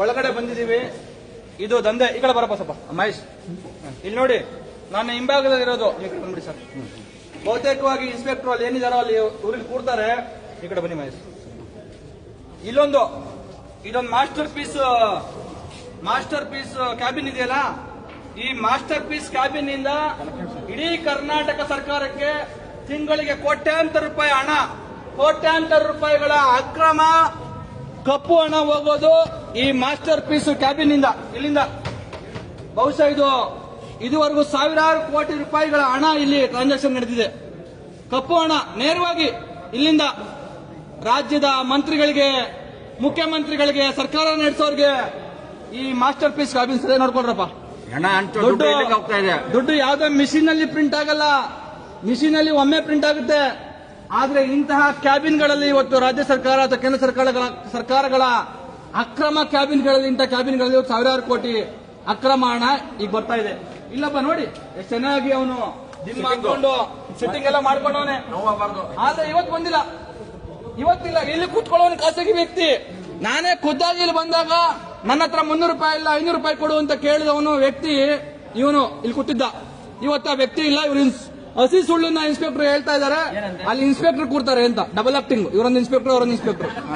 ಒಳಗಡೆ ಬಂದಿದ್ದೀವಿ. ಇದು ದಂಧೆ. ಈ ಕಡೆ ಬರಪ್ಪ ಸ್ವಲ್ಪ. ಮಹೇಶ್. ಇಲ್ಲಿ ನೋಡಿ ನಾನು ಹಿಂಭಾಗದಲ್ಲಿ ಇರೋದು. ಬಂದ್ಬಿಡಿ ಸರ್. ಬಹುತೇಕವಾಗಿ ಇನ್ಸ್ಪೆಕ್ಟರ್ ಅಲ್ಲಿ ಏನಿದಾರೋ ಅಲ್ಲಿ ಊರಿಗೆ ಕೂರ್ತಾರೆ. ಈ ಕಡೆ ಬನ್ನಿ ಮಹೇಶ್. ಇಲ್ಲೊಂದು ಇದೊಂದು masterpiece masterpiece cabin ಇದೆಯಲ್ಲ? ಈ ಮಾಸ್ಟರ್ ಪೀಸ್ ಕ್ಯಾಬಿನ್ ಇಂದ ಇಡೀ ಕರ್ನಾಟಕ ಸರ್ಕಾರಕ್ಕೆ ತಿಂಗಳಿಗೆ ಕೋಟ್ಯಾಂತರ ರೂಪಾಯಿ ಹಣ ಕೋಟ್ಯಾಂತರ ರೂಪಾಯಿಗಳ ಅಕ್ರಮ ಕಪ್ಪು ಹಣ ಹೋಗೋದು ಈ ಮಾಸ್ಟರ್ ಪೀಸ್ ಕ್ಯಾಬಿನ್ ಇಂದ ಇಲ್ಲಿಂದ. ಬಹುಶಃ ಇದು ಇದುವರೆಗೂ ಸಾವಿರಾರು ಕೋಟಿ ರೂಪಾಯಿಗಳ ಹಣ ಇಲ್ಲಿ ಟ್ರಾನ್ಸಾಕ್ಷನ್ ನಡೆದಿದೆ. ಕಪ್ಪು ಹಣ ನೇರವಾಗಿ ಇಲ್ಲಿಂದ ರಾಜ್ಯದ ಮಂತ್ರಿಗಳಿಗೆ ಮುಖ್ಯಮಂತ್ರಿಗಳಿಗೆ ಸರ್ಕಾರ ನಡೆಸೋರಿಗೆ ಈ ಮಾಸ್ಟರ್ ಪೀಸ್ ಕ್ಯಾಬಿನ್ಸ್ ನೋಡ್ಕೊಳ್ರಪ್ಪ. ಹಣ ಅಂಟು ದುಡ್ಡು ದುಡ್ಡು ಯಾವುದೋ ಮಿಷಿನ್ ಅಲ್ಲಿ ಪ್ರಿಂಟ್ ಆಗಲ್ಲ. ಮಿಷಿನ್ ಅಲ್ಲಿ ಒಮ್ಮೆ ಪ್ರಿಂಟ್ ಆಗುತ್ತೆ. ಆದ್ರೆ ಇಂತಹ ಕ್ಯಾಬಿನ್ಗಳಲ್ಲಿ ಇವತ್ತು ರಾಜ್ಯ ಸರ್ಕಾರ ಅಥವಾ ಕೇಂದ್ರ ಸರ್ಕಾರಗಳ ಸರ್ಕಾರಗಳ ಅಕ್ರಮ ಕ್ಯಾಬಿನ್ಗಳಲ್ಲಿ ಇಂತಹ ಕ್ಯಾಬಿನ್ಗಳಲ್ಲಿ ಇವತ್ತು ಸಾವಿರಾರು ಕೋಟಿ ಅಕ್ರಮ ಹಣ ಈಗ ಬರ್ತಾ ಇದೆ. ಇಲ್ಲಪ್ಪ ನೋಡಿ ಎಷ್ಟು ಚೆನ್ನಾಗಿ ಅವನು ಜಿಮ್ ಮಾಡ್ಕೊಂಡು ಸಿಟ್ಟಿಂಗ್ ಎಲ್ಲ ಮಾಡ್ಕೊಂಡವನೆ. ಆದ್ರೆ ಇವತ್ತು ಬಂದಿಲ್ಲ. ಇವತ್ತಿಲ್ಲ ಇಲ್ಲಿ ಕೂತ್ಕೊಳ್ಳೋನು ಖಾಸಗಿ ವ್ಯಕ್ತಿ. ನಾನೇ ಖುದ್ದಾಗಿ ಇಲ್ಲಿ ಬಂದಾಗ ನನ್ನ ಹತ್ರ ಮುನ್ನೂರು ರೂಪಾಯಿ ಇಲ್ಲ ಐನೂರು ರೂಪಾಯಿ ಕೊಡು ಅಂತ ಕೇಳಿದವನು ವ್ಯಕ್ತಿ ಇವನು ಇಲ್ಲಿ ಕೂತಿದ್ದ ಇವತ್ತು ಆ ವ್ಯಕ್ತಿ ಇಲ್ಲ ಇವ್ರು ಇನ್ಸ್- ಹಸಿ ಸುಳ್ಳು ಇನ್ಸ್ಪೆಕ್ಟರ್ ಹೇಳ್ತಾ ಇದಾರೆ. ಅಲ್ಲಿ ಇನ್ಸ್ಪೆಕ್ಟರ್ ಕೂರ್ತಾರೆ ಅಂತ. ಡಬಲ್ ಆಕ್ಟಿಂಗ್ ಇವರೊಂದು ಇನ್ಸ್ಪೆಕ್ಟರ್ ಅವರೊಂದು ಇನ್ಸ್ಪೆಕ್ಟರ್